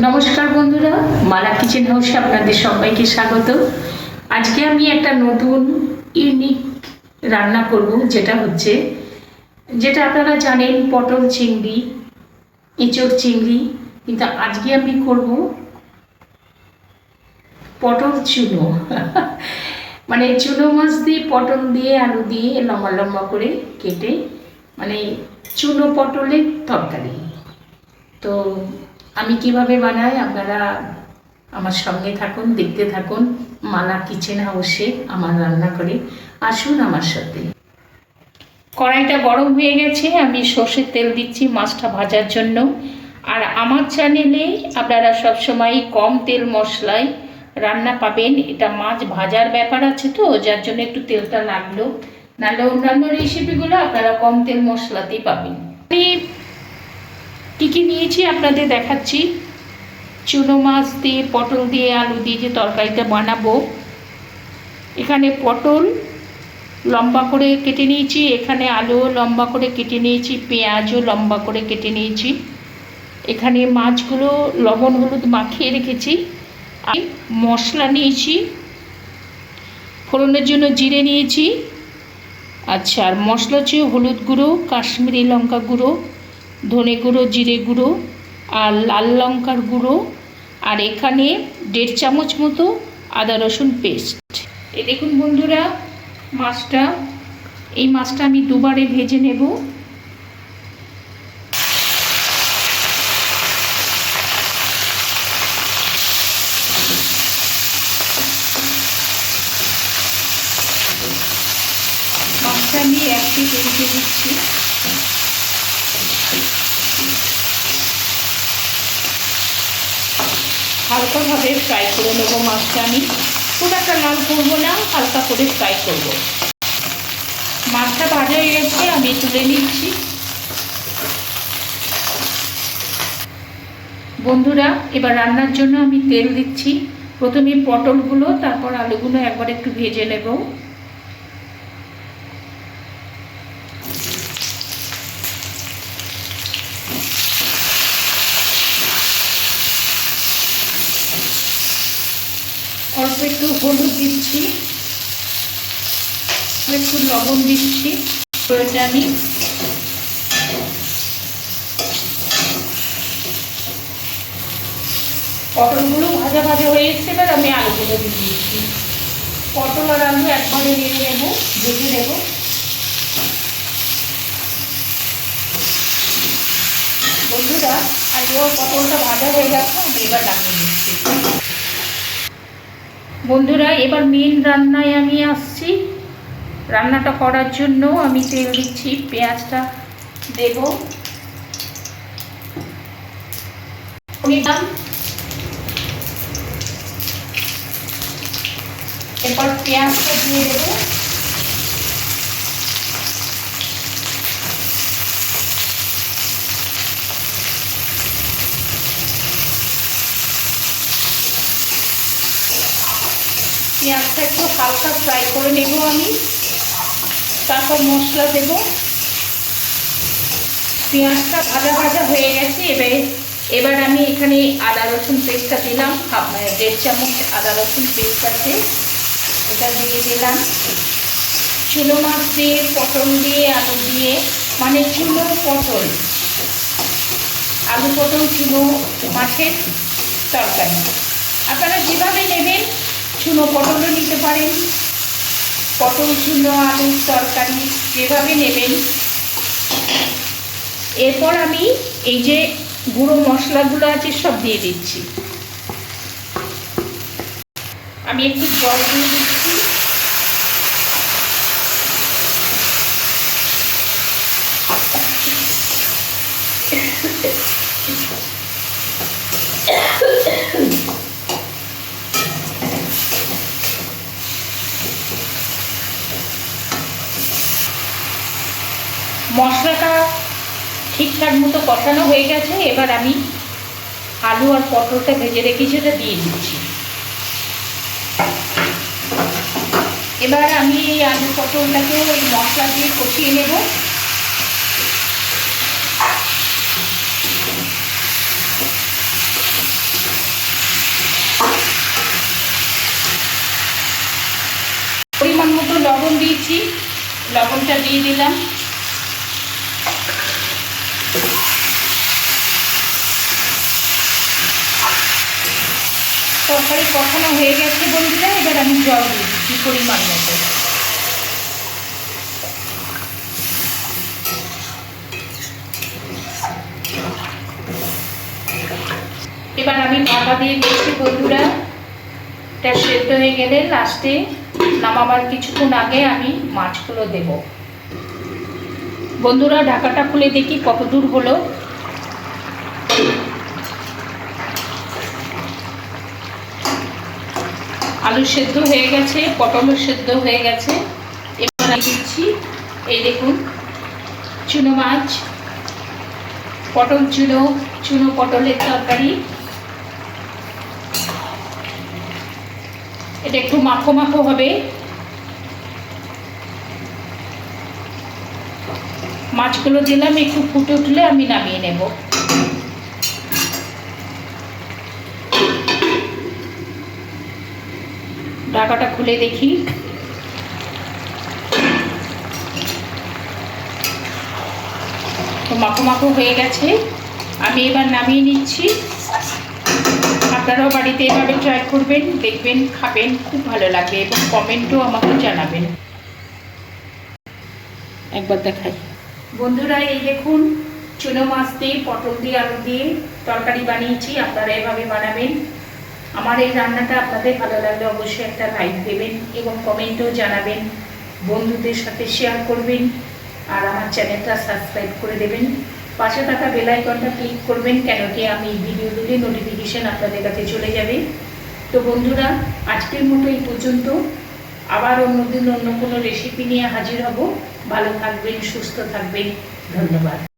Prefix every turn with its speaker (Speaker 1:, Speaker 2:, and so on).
Speaker 1: নমস্কার বন্ধুরা, মালা কিচেন হাউসে আপনাদের সবাইকে স্বাগত। আজকে আমি একটা নতুন ইউনিক রান্না করব, যেটা হচ্ছে, যেটা আপনারা জানেন, পটল চিংড়ি, এঁচড় চিংড়ি, কিন্তু আজকে আমি করব পটল চুনো। মানে চুনো মাছ দিয়ে, পটল দিয়ে, আলু দিয়ে লম্বা লম্বা করে কেটে মানে চুনো পটলের তরকারি। তো আমি কীভাবে বানাই? আপনারা আমার সঙ্গে থাকুন, দেখতে থাকুন। মালা কিচেন হাউসে আমার রান্না করে। আসুন আমার সাথে। কড়াইটা গরম হয়ে গেছে, আমি সর্ষের তেল দিচ্ছি মাছটা ভাজার জন্য। আর আমার চ্যানেলে আপনারা সবসময় কম তেল মশলায় রান্না পাবেন। এটা মাছ ভাজার ব্যাপার আছে তো, যার জন্য একটু তেলটা লাগল। নাহলে অন্যান্য রেসিপিগুলো আপনারা কম তেল মশলাতেই পাবেন। কী কী নিয়েছি আপনাদের দেখাচ্ছি? চুনো মাছ দিয়ে, পটল দিয়ে, আলু দিয়ে যে তরকারিটা বানাবো। এখানে পটল লম্বা করে কেটে নিয়েছি, এখানে আলুও লম্বা করে কেটে নিয়েছি, পেঁয়াজও লম্বা করে কেটে নিয়েছি। এখানে মাছগুলো, লবণ হলুদ মাখিয়ে রেখেছি। আর মশলা নিয়েছি, ফোড়নের জন্য জিরে নিয়েছি। আচ্ছা আর মশলা হচ্ছে হলুদ গুঁড়ো, কাশ্মীরি লঙ্কা গুঁড়ো ধনে গুঁড়ো, জিরে গুঁড়ো আর লাল লঙ্কার গুঁড়ো আর এখানে দেড় চামচ মতো আদা রসুন পেস্ট। এ দেখুন বন্ধুরা, মাছটা, এই মাছটা আমি দুবারে ভেজে নেব। মাছটা আমি একটি ভেজে দিচ্ছি। হালকাভাবে ফ্রাই করে নেব মাছটা আমি। খুব একটা লাল করব না, হালকা করে ফ্রাই করব। মাছটা ভাজা হয়ে গেছে, আমি তুলে নিচ্ছি। বন্ধুরা, এবার রান্নার জন্য আমি তেল দিচ্ছি। প্রথমে পটলগুলো, তারপর আলুগুলো একবার একটু ভেজে নেব। একটু হলুদ দিচ্ছি একটু লবণ দিচ্ছি এটা আমি। পটলগুলো ভাজা ভাজা হয়ে এসছে, এবার আমি আলুগুলো দিয়ে দিচ্ছি। পটল আর আলু একবারে নেড়ে নেব, ভেজে নেব। বন্ধুরা আলু পটলটা ভাজা হয়ে গেছে, আমি এবার নামিয়ে দিচ্ছি বন্ধুরা, এবার মেন রান্নায় আমি আসছি। রান্নাটা করার জন্য আমি তেল দিচ্ছি, পেঁয়াজটা দেব। এরপর পেঁয়াজটা দিয়ে দেবো। পেঁয়াজটা একটু হালকা ফ্রাই করে নেব আমি। তারপর মশলা দেব। পেঁয়াজটা ভাজা ভাজা হয়ে গেছে, এবারে এবার আমি এখানে আদা রসুন পেস্টটা দিলাম। দেড় চামচ আদা রসুন পেস্ট আছে, এটা দিয়ে দিলাম। চুলো মাছ দিয়ে পটল দিয়ে আলু দিয়ে মানে চুলো পটল। আলু পটল, চুলো মাছের তরকারি। আপনারা যেভাবে চুনো পটলও নিতে পারেন। পটল শুকনো আলু, তরকারি যেভাবে নেবেন। এরপর আমি এই যে গুঁড়ো মশলাগুলো আছে সব দিয়ে দিচ্ছি। আমি একটু জল দিয়ে দিচ্ছি। মশলাটা ঠিকঠাক মতো কষানো হয়ে গেছে, এবার আমি আলু আর পটলটা ভেজে রেখেছি সেটা দিয়ে দিচ্ছি। এবার আমি এই আলু পটলটাকে ওই মশলা দিয়ে কষিয়ে নেব। পরিমাণ মতো লবণ দিয়েছি, লবণটা দিয়ে দিলাম। তরকারি কখনো হয়ে গেছে বন্ধুরা, এবার আমি জল দিচ্ছি পরিমাণ মতো। এবার আমি ঢাকা দিয়ে দিচ্ছি বন্ধুরা। এটা সেদ্ধ হয়ে গেলে লাস্টে নামাবার কিছুক্ষণ আগে আমি মাছগুলো দেব। বন্ধুরা, ঢাকাটা খুলে দেখি কত দূর হলো। আলু সেদ্ধ হয়ে গেছে পটলও সেদ্ধ হয়ে গেছে। এবার আমি দিচ্ছি, এই দেখুন, চুনো মাছ, পটল চুনো চুনো পটলের তরকারি। এটা একটু মাখো মাখো হবে। মাছগুলো দিলাম, একটু ফুটে উঠলে আমি নামিয়ে নেব। ঢাকাটা খুলে দেখি। মাখো মাখো হয়ে গেছে। আমি এবার নামিয়ে নিচ্ছি। আপনারাও বাড়িতে এভাবে ট্রাই করবেন, দেখবেন, খাবেন, খুব ভালো লাগবে এবং কমেন্টও আমাকে জানাবেন। একবার দেখাই। বন্ধুরা, এই দেখুন, চুনো মাছ দিয়ে, পটল দিয়ে, আলু দিয়ে তরকারি বানিয়েছি। আপনারা এভাবে বানাবেন। আমার এই রান্নাটা আপনাদের ভালো লাগলে অবশ্যই একটা লাইক দেবেন এবং কমেন্টও জানাবেন, বন্ধুদের সাথে শেয়ার করবেন, আর আমার চ্যানেলটা সাবস্ক্রাইব করে দেবেন। পাশে থাকা বেল আইকনটা ক্লিক করবেন কেন কি আমি ভিডিও দিলে নোটিফিকেশন আপনাদের কাছে চলে যাবে। তো বন্ধুরা, আজকের মতো এই পর্যন্ত। আবার অন্যদিন অন্য কোনো রেসিপি নিয়ে হাজির হব। ভালো থাকবেন, সুস্থ থাকবেন। ধন্যবাদ।